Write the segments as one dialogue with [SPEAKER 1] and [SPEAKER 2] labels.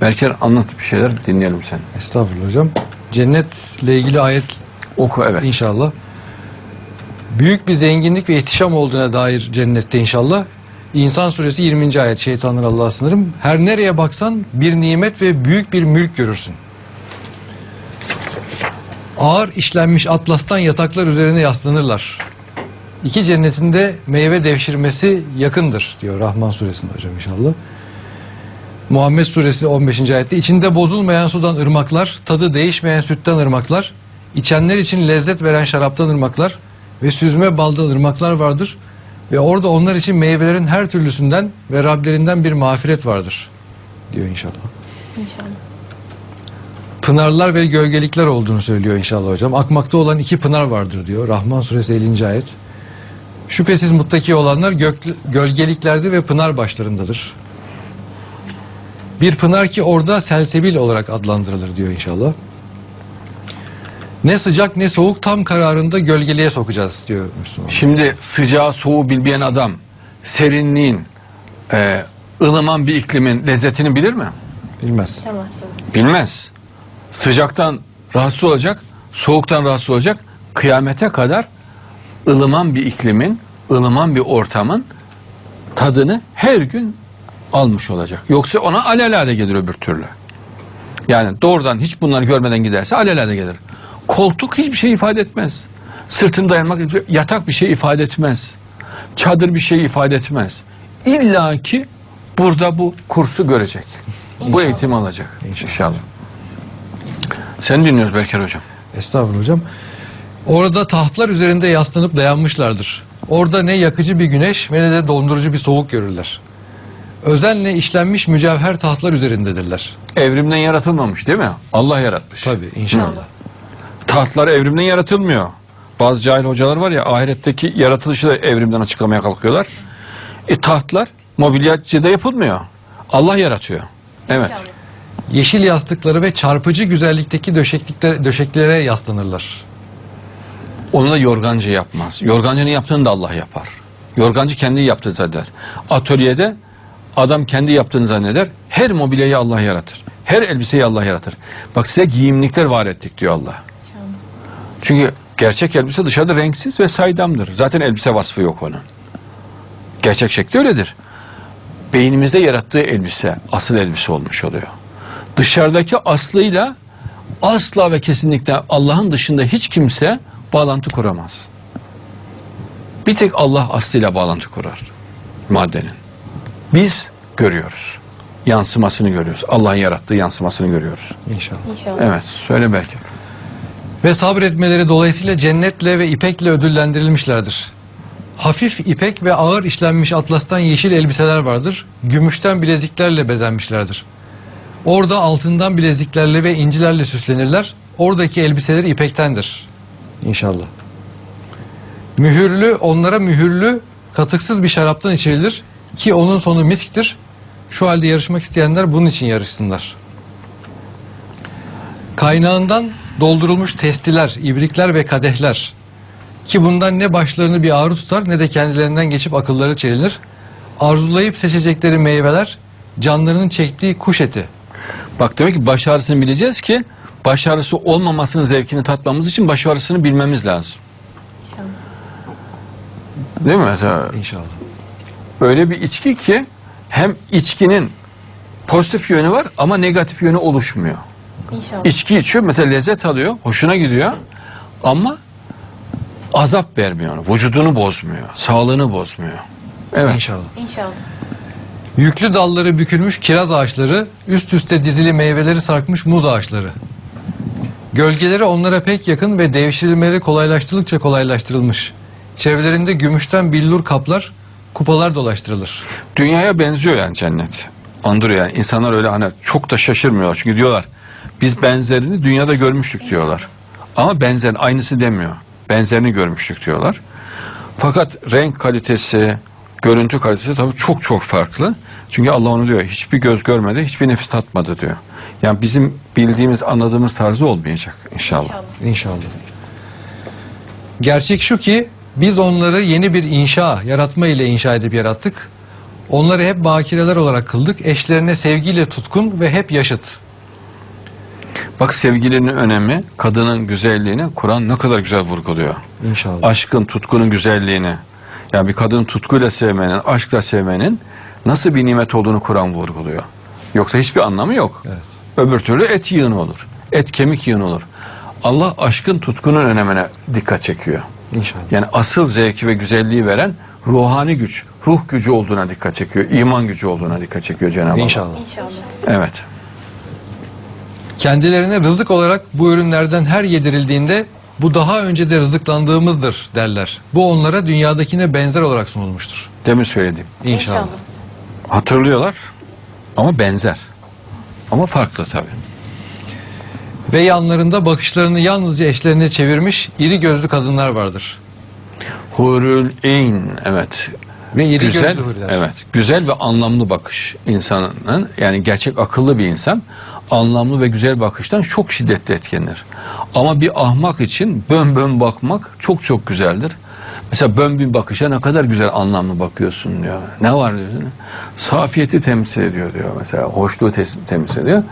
[SPEAKER 1] Berker anlat bir şeyler dinleyelim sen.
[SPEAKER 2] Estağfurullah hocam. Cennetle ilgili ayet
[SPEAKER 1] Oku evet.
[SPEAKER 2] inşallah. Büyük bir zenginlik ve ihtişam olduğuna dair cennette inşallah. İnsan suresi 20. ayet şeytanlar Allah'a sınırım. Her nereye baksan bir nimet ve büyük bir mülk görürsün. Ağır işlenmiş atlastan yataklar üzerine yaslanırlar. İki cennetinde meyve devşirmesi yakındır diyor Rahman suresinde hocam inşallah. Muhammed suresi 15. ayette içinde bozulmayan sudan ırmaklar, tadı değişmeyen sütten ırmaklar, içenler için lezzet veren şaraptan ırmaklar ve süzme baldan ırmaklar vardır. Ve orada onlar için meyvelerin her türlüsünden ve Rablerinden bir mağfiret vardır diyor inşallah.
[SPEAKER 3] İnşallah.
[SPEAKER 2] Pınarlar ve gölgelikler olduğunu söylüyor inşallah hocam. Akmakta olan iki pınar vardır diyor. Rahman suresi 50. ayet. Şüphesiz muttaki olanlar gök, gölgeliklerde ve pınar başlarındadır. Bir pınar ki orada selsebil olarak adlandırılır diyor inşallah. Ne sıcak ne soğuk tam kararında gölgeliğe sokacağız diyor Müslüman.
[SPEAKER 1] Şimdi sıcağı soğuğu bilmeyen adam serinliğin, e, ılıman bir iklimin lezzetini bilir mi?
[SPEAKER 2] Bilmez.
[SPEAKER 1] Bilmez. Sıcaktan rahatsız olacak, soğuktan rahatsız olacak. Kıyamete kadar ılıman bir iklimin, ılıman bir ortamın tadını her gün almış olacak. Yoksa ona alelade gelir öbür türlü. Yani doğrudan hiç bunları görmeden giderse alelade gelir. Koltuk hiçbir şey ifade etmez. Sırtını dayanmak, yatak bir şey ifade etmez. Çadır bir şey ifade etmez. İlla ki burada bu kursu görecek. Bu eğitimi alacak inşallah. Sen dinliyoruz Berker Hocam.
[SPEAKER 2] Estağfurullah hocam. Orada tahtlar üzerinde yaslanıp dayanmışlardır. Orada ne yakıcı bir güneş ve ne de dondurucu bir soğuk görürler. Özenle işlenmiş mücevher tahtlar üzerindedirler.
[SPEAKER 1] Evrimden yaratılmamış değil mi? Allah yaratmış.
[SPEAKER 2] Tabii inşallah.
[SPEAKER 1] Tahtlar evrimden yaratılmıyor. Bazı cahil hocalar var ya ahiretteki yaratılışı da evrimden açıklamaya kalkıyorlar. E tahtlar mobilyacıda yapılmıyor. Allah yaratıyor. Evet.
[SPEAKER 3] İnşallah.
[SPEAKER 2] Yeşil yastıkları ve çarpıcı güzellikteki döşeklikler, döşeklere yaslanırlar.
[SPEAKER 1] Onu da yorgancı yapmaz. Yorgancının yaptığını da Allah yapar. Yorgancı kendi yaptığı zanneder. Atölyede adam kendi yaptığını zanneder. Her mobilyayı Allah yaratır. Her elbiseyi Allah yaratır. Bak size giyimlikler var ettik diyor Allah. Çünkü gerçek elbise dışarıda renksiz ve saydamdır. Zaten elbise vasfı yok onun. Gerçek şekli öyledir. Beynimizde yarattığı elbise asıl elbise olmuş oluyor. Dışarıdaki aslıyla asla ve kesinlikle Allah'ın dışında hiç kimse bağlantı kuramaz. Bir tek Allah aslıyla bağlantı kurar maddenin. Biz görüyoruz. Yansımasını görüyoruz. Allah'ın yarattığı yansımasını görüyoruz.
[SPEAKER 2] İnşallah.
[SPEAKER 3] İnşallah.
[SPEAKER 1] Evet, söyle belki.
[SPEAKER 2] Ve sabretmeleri dolayısıyla cennetle ve ipekle ödüllendirilmişlerdir. Hafif ipek ve ağır işlenmiş atlastan yeşil elbiseler vardır. Gümüşten bileziklerle bezenmişlerdir. Orada altından bileziklerle ve incilerle süslenirler. Oradaki elbiseleri ipektendir. İnşallah. Mühürlü, onlara mühürlü, katıksız bir şaraptan içirilir ki onun sonu misktir. Şu halde yarışmak isteyenler bunun için yarışsınlar. Kaynağından doldurulmuş testiler, ibrikler ve kadehler ki bundan ne başlarını bir ağrı tutar ne de kendilerinden geçip akılları çelinir. Arzulayıp seçecekleri meyveler canlarının çektiği kuş eti.
[SPEAKER 1] Bak demek ki baş ağrısını bileceğiz ki baş ağrısı olmamasının zevkini tatmamız için baş ağrısını bilmemiz lazım.
[SPEAKER 3] İnşallah.
[SPEAKER 1] Değil mi mesela?
[SPEAKER 2] İnşallah.
[SPEAKER 1] Öyle bir içki ki hem içkinin pozitif yönü var ama negatif yönü oluşmuyor.
[SPEAKER 3] İnşallah.
[SPEAKER 1] İçki içiyor mesela lezzet alıyor, hoşuna gidiyor ama azap vermiyor. Vücudunu bozmuyor, sağlığını bozmuyor. Evet.
[SPEAKER 2] İnşallah.
[SPEAKER 3] İnşallah.
[SPEAKER 2] Yüklü dalları bükülmüş kiraz ağaçları, üst üste dizili meyveleri sarkmış muz ağaçları. Gölgeleri onlara pek yakın ve devşirilmeleri kolaylaştırıldıkça kolaylaştırılmış. Çevrelerinde gümüşten billur kaplar, kupalar dolaştırılır.
[SPEAKER 1] Dünyaya benziyor yani cennet. Andırıyor yani. İnsanlar öyle hani çok da şaşırmıyorlar. Çünkü diyorlar biz benzerini dünyada görmüştük diyorlar. Ama benzer aynısı demiyor. Benzerini görmüştük diyorlar. Fakat renk kalitesi, görüntü kalitesi tabii çok çok farklı. Çünkü Allah onu diyor hiçbir göz görmedi, hiçbir nefis tatmadı diyor. Yani bizim bildiğimiz, anladığımız tarzı olmayacak inşallah.
[SPEAKER 3] İnşallah.
[SPEAKER 2] İnşallah. Gerçek şu ki biz onları yeni bir inşa, yaratma ile inşa edip yarattık. Onları hep bakireler olarak kıldık. Eşlerine sevgiyle tutkun ve hep yaşıt.
[SPEAKER 1] Bak sevgilinin önemi, kadının güzelliğini Kur'an ne kadar güzel vurguluyor.
[SPEAKER 2] İnşallah.
[SPEAKER 1] Aşkın, tutkunun güzelliğini. Yani bir kadını tutkuyla sevmenin, aşkla sevmenin nasıl bir nimet olduğunu Kur'an vurguluyor. Yoksa hiçbir anlamı yok.
[SPEAKER 2] Evet.
[SPEAKER 1] Öbür türlü et yığını olur. Et kemik yığını olur. Allah aşkın, tutkunun önemine dikkat çekiyor.
[SPEAKER 2] İnşallah.
[SPEAKER 1] Yani asıl zevki ve güzelliği veren ruhani güç, ruh gücü olduğuna dikkat çekiyor. iman gücü olduğuna dikkat çekiyor Cenab-ı Allah.
[SPEAKER 2] İnşallah.
[SPEAKER 3] İnşallah.
[SPEAKER 1] Evet.
[SPEAKER 2] Kendilerine rızık olarak bu ürünlerden her yedirildiğinde bu daha önce de rızıklandığımızdır derler. Bu onlara dünyadakine benzer olarak sunulmuştur.
[SPEAKER 1] Demin söyledim.
[SPEAKER 2] İnşallah.
[SPEAKER 1] Hatırlıyorlar ama benzer. Ama farklı tabii.
[SPEAKER 2] Ve yanlarında bakışlarını yalnızca eşlerine çevirmiş iri gözlü kadınlar vardır.
[SPEAKER 1] Hurul in evet.
[SPEAKER 2] Ve iri
[SPEAKER 1] güzel,
[SPEAKER 2] gözlü huriler.
[SPEAKER 1] evet. Güzel ve anlamlı bakış insanın yani gerçek akıllı bir insan anlamlı ve güzel bakıştan çok şiddetli etkilenir. Ama bir ahmak için bön bön bakmak çok çok güzeldir. Mesela bön bir bakışa ne kadar güzel anlamlı bakıyorsun diyor. Ne var diyor. Safiyeti temsil ediyor diyor mesela. Hoşluğu temsil ediyor.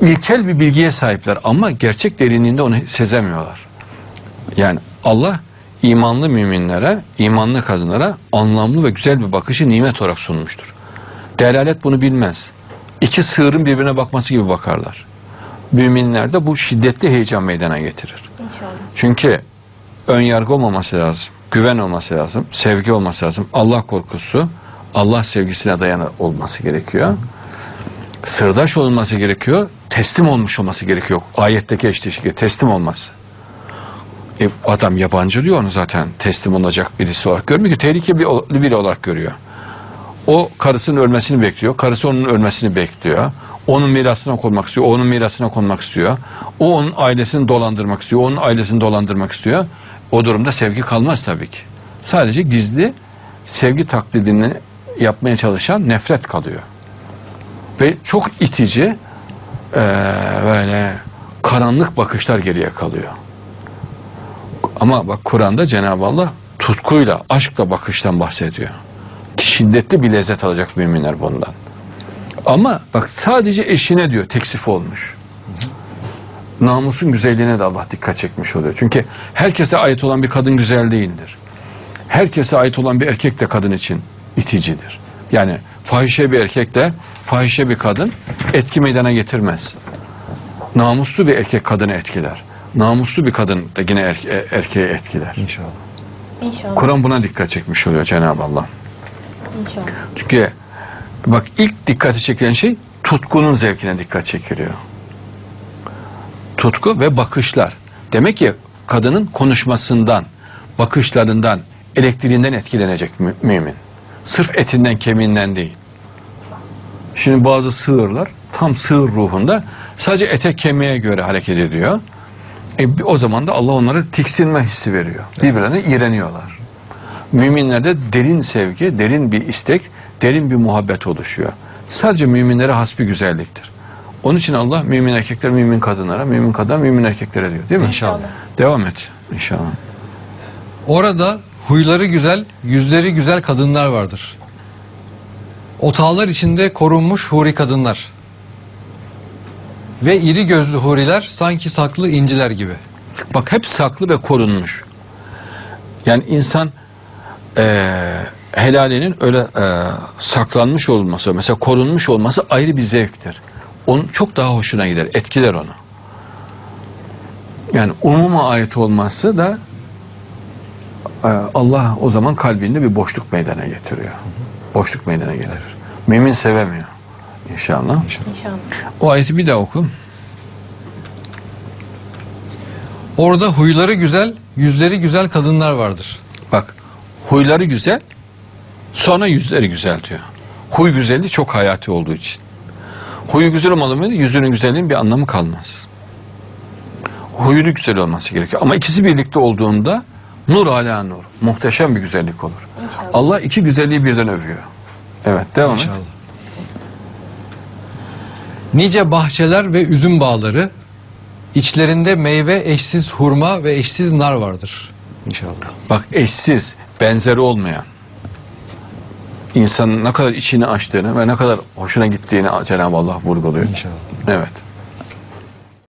[SPEAKER 1] İlkel bir bilgiye sahipler ama gerçek derinliğinde onu sezemiyorlar. Yani Allah imanlı müminlere, imanlı kadınlara anlamlı ve güzel bir bakışı nimet olarak sunmuştur. Delalet bunu bilmez. İki sığırın birbirine bakması gibi bakarlar. Müminlerde bu şiddetli heyecan meydana getirir.
[SPEAKER 3] İnşallah.
[SPEAKER 1] Çünkü ön yargı olmaması lazım, güven olması lazım, sevgi olması lazım, Allah korkusu, Allah sevgisine dayanı olması gerekiyor. Sırdaş olması gerekiyor, teslim olmuş olması gerekiyor. Ayetteki eşleşki teslim olması. E, adam yabancı diyor onu zaten teslim olacak birisi olarak görmüyor ki tehlike bir, biri olarak görüyor. O karısının ölmesini bekliyor. Karısı onun ölmesini bekliyor. Onun mirasına konmak istiyor. Onun mirasına konmak istiyor. O onun ailesini dolandırmak istiyor. Onun ailesini dolandırmak istiyor. O durumda sevgi kalmaz tabii ki. Sadece gizli sevgi taklidini yapmaya çalışan nefret kalıyor. Ve çok itici eee, böyle karanlık bakışlar geriye kalıyor. Ama bak Kur'an'da Cenab-ı Allah tutkuyla, aşkla bakıştan bahsediyor. Ki şiddetli bir lezzet alacak müminler bundan. Ama bak sadece eşine diyor teksif olmuş. Namusun güzelliğine de Allah dikkat çekmiş oluyor. Çünkü herkese ait olan bir kadın güzel değildir. Herkese ait olan bir erkek de kadın için iticidir. Yani fahişe bir erkek de fahişe bir kadın etki meydana getirmez. Namuslu bir erkek kadını etkiler. Namuslu bir kadın da yine erke- erkeği etkiler.
[SPEAKER 2] İnşallah.
[SPEAKER 3] İnşallah.
[SPEAKER 1] Kur'an buna dikkat çekmiş oluyor Cenab-ı Allah.
[SPEAKER 3] İnşallah.
[SPEAKER 1] Çünkü bak ilk dikkati çekilen şey tutkunun zevkine dikkat çekiliyor. Tutku ve bakışlar. Demek ki kadının konuşmasından, bakışlarından, elektriğinden etkilenecek mü- mümin. Sırf etinden, kemiğinden değil. Şimdi bazı sığırlar tam sığır ruhunda sadece ete kemiğe göre hareket ediyor. E, o zaman da Allah onlara tiksinme hissi veriyor. Birbirlerine iğreniyorlar. Müminlerde derin sevgi, derin bir istek, derin bir muhabbet oluşuyor. Sadece müminlere has bir güzelliktir. Onun için Allah mümin erkekler mümin kadınlara, mümin kadınlar mümin erkeklere diyor değil mi?
[SPEAKER 2] İnşallah.
[SPEAKER 1] Devam et inşallah.
[SPEAKER 2] Orada huyları güzel, yüzleri güzel kadınlar vardır. Otağlar içinde korunmuş huri kadınlar. Ve iri gözlü huriler sanki saklı inciler gibi.
[SPEAKER 1] Bak hep saklı ve korunmuş. Yani insan eee helalinin öyle eee, saklanmış olması, mesela korunmuş olması ayrı bir zevktir. Onun çok daha hoşuna gider, etkiler onu. Yani umuma ait olması da Allah o zaman kalbinde bir boşluk meydana getiriyor. Boşluk meydana getirir. Mümin sevemiyor inşallah.
[SPEAKER 3] İnşallah.
[SPEAKER 1] O ayeti bir daha oku.
[SPEAKER 2] Orada huyları güzel, yüzleri güzel kadınlar vardır.
[SPEAKER 1] Bak huyları güzel sonra yüzleri güzel diyor. Huy güzelliği çok hayati olduğu için. Huyu güzel olmalı mı? Yüzünün güzelliğinin bir anlamı kalmaz. Huyunu güzel olması gerekiyor. Ama ikisi birlikte olduğunda nur ala nur. Muhteşem bir güzellik olur.
[SPEAKER 3] İnşallah.
[SPEAKER 1] Allah iki güzelliği birden övüyor. Evet devam et.
[SPEAKER 2] İnşallah. Nice bahçeler ve üzüm bağları, içlerinde meyve eşsiz hurma ve eşsiz nar vardır. İnşallah.
[SPEAKER 1] Bak eşsiz, benzeri olmayan. insanın ne kadar içini açtığını ve ne kadar hoşuna gittiğini Cenab-ı Allah vurguluyor.
[SPEAKER 2] İnşallah.
[SPEAKER 1] Evet.